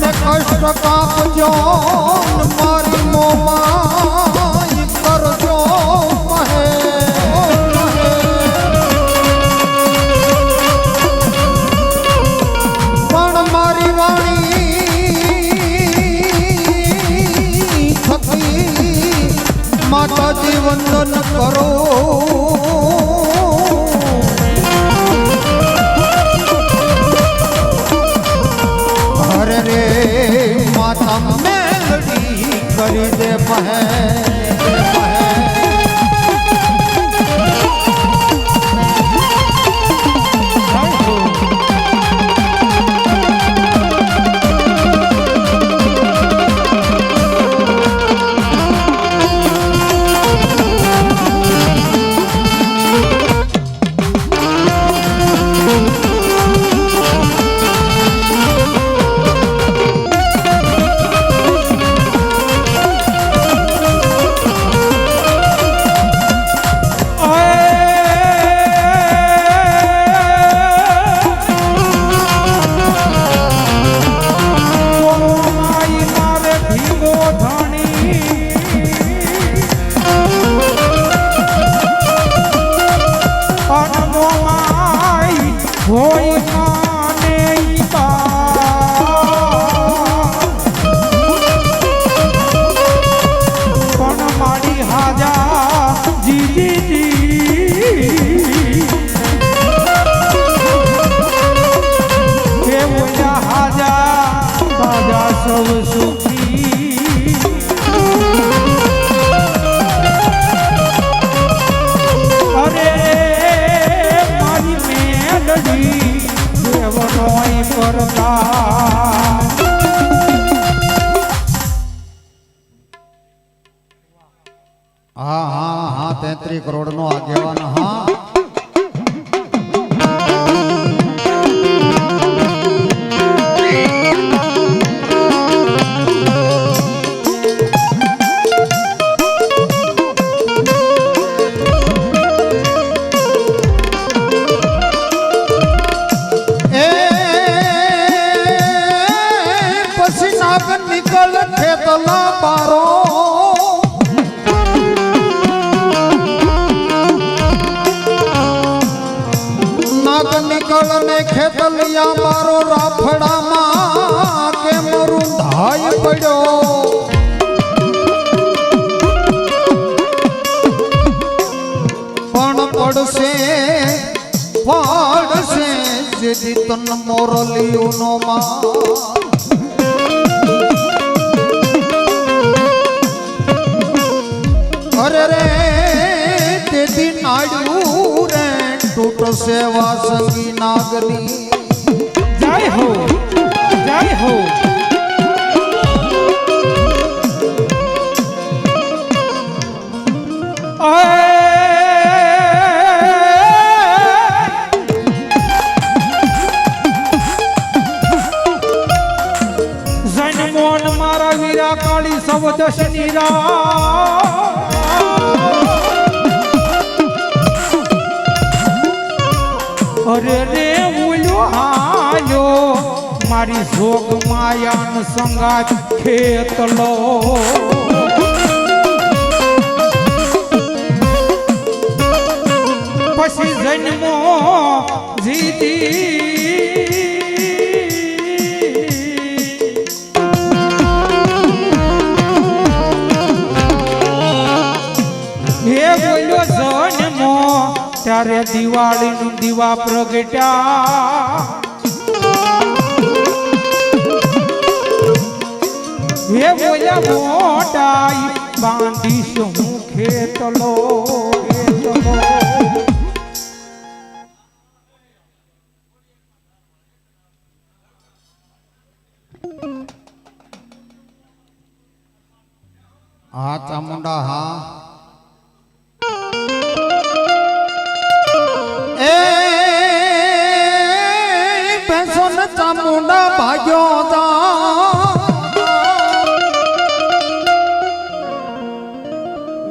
તમે કષ્ટ કાપજો મારી મોમાય કરજો મહે પણ મારી વાણી થકી માતાજી વંદન કરો. કરી મારી હાજા જી જી જી હે બોલ્યા હાજા તાજા સૌ સુખી અરે મારી મેલડી દેવનોય પરતા હા તેત્રી પણ પડશે પડશે જેથી તન મોરલિયું નો માં અરે રે તેથી નાડ્યું રે તૂટશે વાસંગી નાગની જય હો જય હો જન્મોન મારા વીરા કાળી સૌ દશની અરે રે ઉલ્યો હાલ્યો, મારી જોગ માયાન સંગાત ખેતલો. ત્યારે દિવાળીનું દીવા પ્રગટ્યા. હે બોલ્યા મોટાઈ બાંધીશ હું ખેતલો હા ચામુંડા હા. ભાગ્યો જા.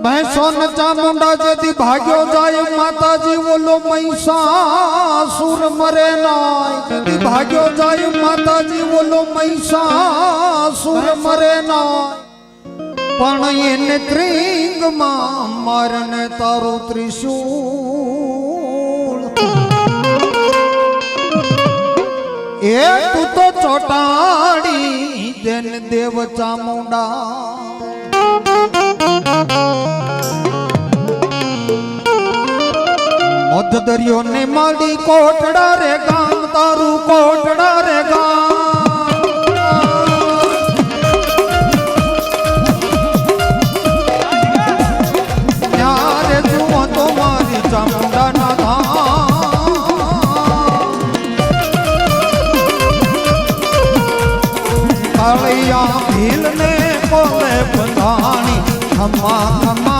ભેંસો ને ચામુંડા જેથી ભાગ્યો જાય, માતાજી બોલો, મહિષાસુર મરે નાય. ભાગ્યો જાય, માતાજી બોલો, મહિષાસુર મરે નાય. પણ એને ત્રિંગમાં મરને તારું ત્રિશૂળ એ તું તો ચોટાડી જન દેવ ચામુંડા. મધ દરિયો ને માડી કોટડા રે ગામ તારું કોટડા રે ગામ. કાળિયા ભીલને પોલે પધાણી ખમા ખમા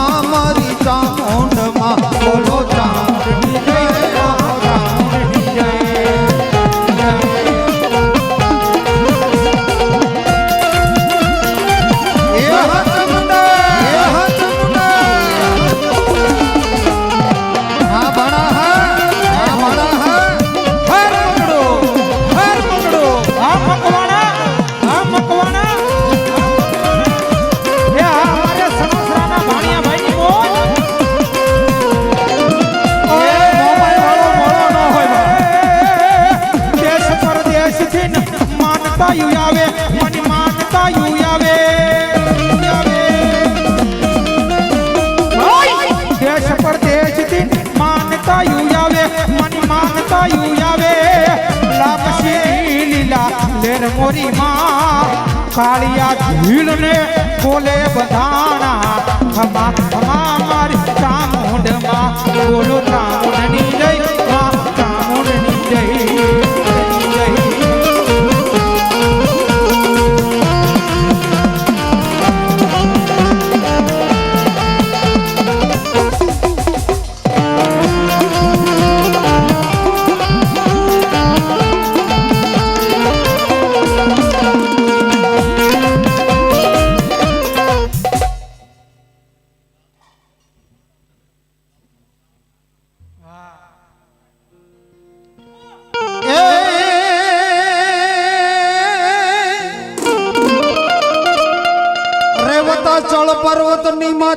કાળિયા ભીલને બોલે બધાણા ખમા ખમા મારી ચામુંડમાં બોલો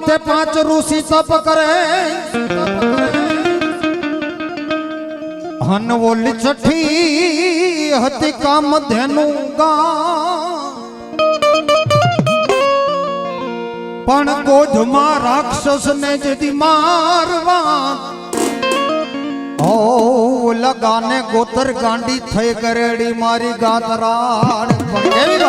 માથે પાંચ ઋષિ તપ કરે. હન ઓલી છઠ્ઠી હતી કામ ધેનું ગા પણ કોઢમાં રાક્ષસ ને જેથી મારવા. ઓ લગાને ગોતર ગાંડી થઈ કરેડી મારી ગાતરાડ પણ કેવી